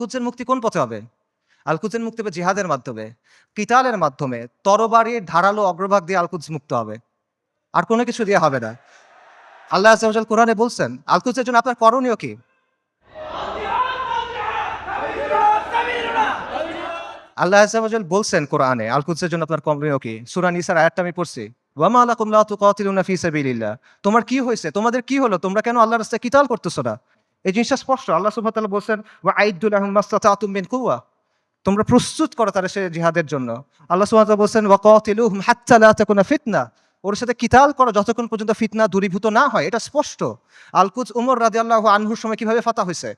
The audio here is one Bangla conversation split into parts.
কুচের মুক্তি কোন পথে হবে? আলকুচের মুক্তি হবে জিহাদের মাধ্যমে, কিতালের মাধ্যমে, তরবারির ধারালো অগ্রভাগ দিয়ে আলকুচ মুক্ত হবে। আর কোনো কিছু দিয়ে হবে না। আল্লাহ আজাল কোরআনে বলছেন আলকুচের জন্য আপনার করণীয় কি? আল্লাহ আজাল বলছেন কোরআনে আলকুচের জন্য আপনার করণীয় কি? সুরান ইসার আয়াতটা আমি পড়ছি। তোমার কি হয়েছে? তোমাদের কি হলো? তোমরা কেন আল্লাহর রাস্তায় কিতাল করতেছো না? এই জিনিসটা স্পষ্ট। আল্লাহ ওয়া বলছেন, ওয়া আইদুল লাহুম মাস্তাতাতুম মিন কুওয়া। তোমরা প্রস্তুত করো তারা সে জিহাদের জন্য। আল্লাহ তাআলা বলছেন, ওয়া কাতিলুহুম হাত্তা লা তাকুনা ফিতনা। ওর সাথে কিতাল করো যতক্ষণ পর্যন্ত ফিতনা দূরীভূত না হয়। এটা স্পষ্ট। আলকুজ উমর রাদিয়াল্লাহু আনহুর সময় কীভাবে ফাতা হয়েছে?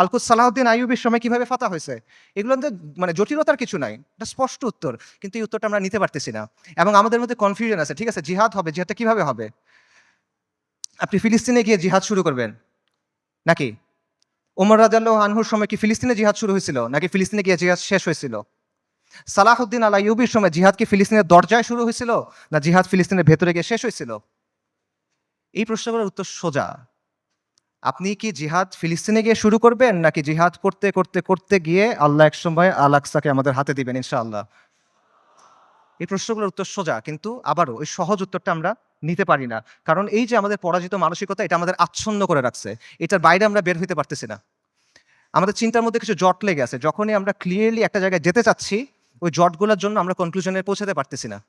আলকুজ সালাউদ্দিন আইয়ুবের সময় কীভাবে ফাতা হয়েছে? এগুলো মানে জটিলতার কিছু নাই। এটা স্পষ্ট উত্তর, কিন্তু এই উত্তরটা আমরা নিতে পারতেছি না। এবং আমাদের মধ্যে কনফিউশন আছে, ঠিক আছে? জিহাদ হবে, জিহাদটা কীভাবে হবে? আপনি ফিলিস্তিনে গিয়ে জিহাদ শুরু করবেন। নাকি? ওমর রাজাল্লাহ আনহুর সময় কি ফিলিস্তিনে জিহাদ শুরু হয়েছিল নাকি ফিলিস্তিনে গিয়ে জিহাদ শেষ হয়েছিল? সালাহুদ্দিন আল আইয়ুবির সময় জিহাদ কি ফিলিস্তিনের দরজায় শুরু হয়েছিল না জিহাদ ফিলিস্তিনের ভেতরে গিয়ে শেষ হয়েছিল? এই প্রশ্নগুলোর উত্তর সোজা। আপনি কি জিহাদ ফিলিস্তিনে গিয়ে শুরু করবেন নাকি জিহাদ করতে করতে করতে গিয়ে আল্লাহ এক সময় আমাদের হাতে দিবেন ইনশাআল্লাহ? এই প্রশ্নগুলোর উত্তর সোজা, কিন্তু আবারও ওই সহজ উত্তরটা আমরা নিতে পারি না। কারণ এই যে আমাদের পরাজিত মানসিকতা, এটা আমাদের আচ্ছন্ন করে রাখছে। এটার বাইরে আমরা বের হইতে পারতেছি না। আমাদের চিন্তার মধ্যে কিছু জট লেগে আছে। যখনই আমরা ক্লিয়ারলি একটা জায়গায় যেতে চাচ্ছি, ওই জটগুলোর জন্য আমরা কনক্লুশনে পৌঁছাতে পারতেছি না।